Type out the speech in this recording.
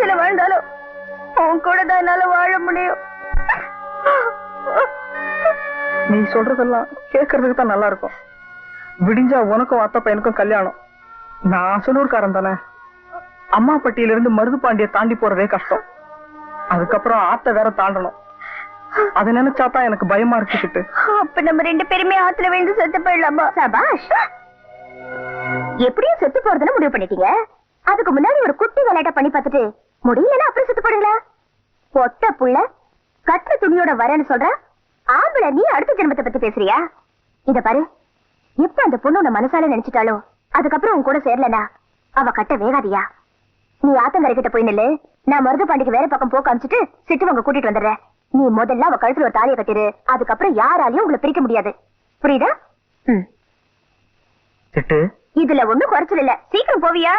குடிசையில வாழ்ந்தாலும் உன் கூட தான் என்னால வாழ முடியும். நீ சொல்றதெல்லாம் கேட்கறதுக்கு தான் நல்லா இருக்கும் விடிஞ்சா உனக்கும் அத்தை பையனுக்கும் கல்யாணம். நான் அசனூர்காரன் தானே. அம்மா பட்டியில இருந்து மருதுபாண்டிய தாண்டி போறதே கஷ்டம். அதுக்கப்புறம் ஆத்த வேற தாண்டணும். அதை நினைச்சா தான் எனக்கு பயமா இருக்குக்கிட்டு அப்ப நம்ம ரெண்டு பேருமே ஆத்துல விழுந்து செத்து போயிடலாமா? சபாஷ். எப்படியும் செத்து போறதுன்னு முடிவு பண்ணிட்டீங்க. அதுக்கு முன்னாடி ஒரு குட்டி விளையாட்ட பண்ணி பார்த்துட்டு முடியலன்னா அப்புறம் செத்து போடுங்களா. பொட்ட புள்ள கட்ட துணியோட வரேன்னு சொல்ற ஆம்பளை நீ அடுத்த ஜென்மத்தை பத்தி பேசுறியா? இத பாரு. இப்ப அந்த பொண்ணு உன்னை மனசால நினைச்சிட்டாலோ அதுக்கப்புறம் உன் கூட சேரலனா அவ கட்ட வேகாதியா? நீ ஆத்தங்கரை கிட்ட போய் நில்லு. நான் மருது பாண்டிக்கு வேற பக்கம் போக்க அமிச்சிட்டு சிட்டுவங்க கூட்டிட்டு வந்துடுறேன். நீ முதல்ல அவ கழுத்துல ஒரு தாலியை கட்டிரு. அதுக்கப்புறம் யாராலையும் உங்களை பிரிக்க முடியாது. புரியுதா? ம். சிட்டு. இதுல ஒண்ணும் குறைச்சல் இல்ல. சீக்கிரம் போவியா?